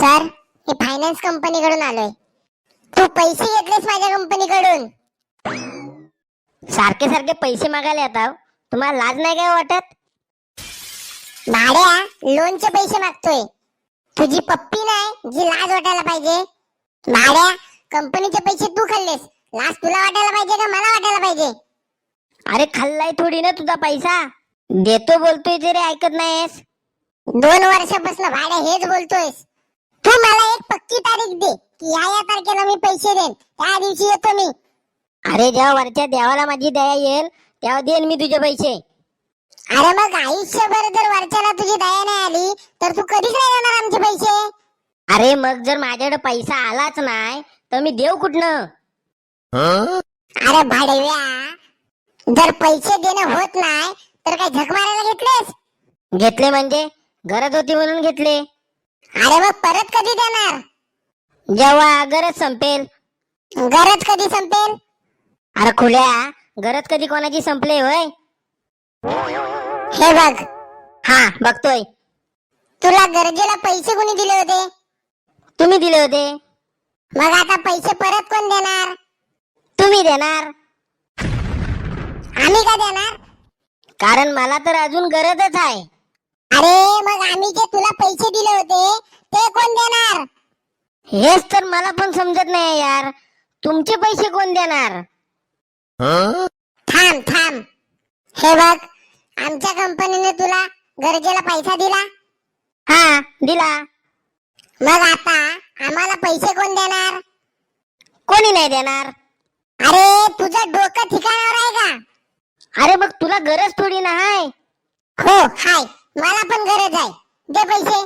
Sir हे finance कंपनीकडून आलोय. तू पैसे घेतलेस माझ्या कंपनीकडून सारखे सारखे पैसे मागायला येतात तुम्हाला लाज नाही काय हो वाटत? भाड्या लोनचे पैसे मागतोय. तुझी पप्पी नाही जी लाज वाटायला पाहिजे. भाड्या कंपनीचे पैसे तू खाल्लेस. लाज तुला वाटायला पाहिजे का मला वाटायला पाहिजे? अरे खाल्लाय थोडी ना तुझा पैसा. देतो बोलतोय तरी ऐकत नाहीस दोन वर्षापासून भाड्या हेच बोलतोयस. तू मला एक पक्की तारीख दे की या या तारखेला मी पैसे देईन. त्या दिवशी येतो मी. अरे जेव्हा वरच्या देवाला माझी दया येईल. तेव्हा देईन मी तुझे पैसे. अरे मग आयुष्यभर जर वरच्याला तुझी दया नाही आली तर तू कधीच नाही देणार आमचे पैसे? अरे मग जर माझ्याकडे पैसा आलाच नाही तर मी देव कुठनं? अरे भाडव्या जर पैसे देणं होत नाही तर काय झक मारायला घेतलेस? घेतले म्हणजे? गरज होती म्हणून घेतले. अरे मग परत कधी देणार? जेव्हा गरज संपेल. गरज कधी संपेल? अरे खुल्या गरज कधी कोणाची संपले होय? हे बघ. हा बघतोय. तुला गरजेला पैसे कोणी दिले होते? तुम्ही दिले होते. मग आता पैसे परत कोण देणार? तुम्ही देणार. आम्ही का देणार? कारण मला तर अजून गरजच आहे. अरे मग आम्ही जे तुला पैसे दिले होते ते कोण देणार? हेच तर मला पण समजत नाही यार. तुमचे पैसे कोण देणार? थांब थांब. हे बघ आमच्या कंपनीने तुला गरजेला पैसा दिला? हा दिला. मग आता आम्हाला पैसे कोण देणार? कोणी नाही देणार. अरे तुझं डोकं ठिकाणावर आहे का? अरे मग तुला गरज थोडी ना आहे हो हाय. मला पण गरज आहे. दे पैसे.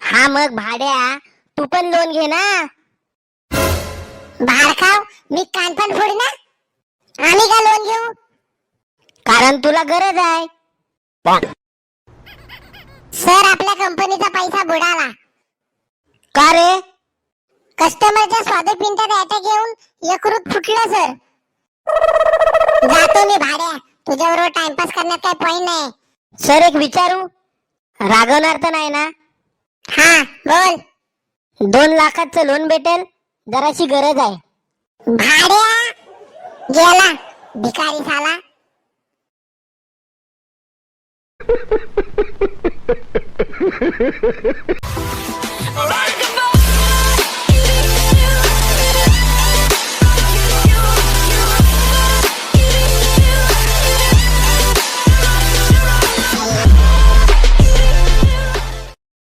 हा मग भाड्या. तू पण लोन घे ना. बाहेर खाव मी कानपण फोडी ना. आम्ही का लोन घेऊ? कारण तुला गरज आहे. सर आपल्या कंपनीचा पैसा बुडाला. का रे? कस्टमरच्या स्वाद पिंट्यात अटॅक येऊन यकृत फुटलं सर. जातो मी भाड्या. तुझ्याबरोबर टाइमपास करण्यात काही पॉईंट नाही. सर एक विचारू? रागवणार तर नाही ना? हा. बोल. दोन लाखाचं लोन भेटेल जराशी गरज आहे. भाड्या? गेला. भिकारी साला.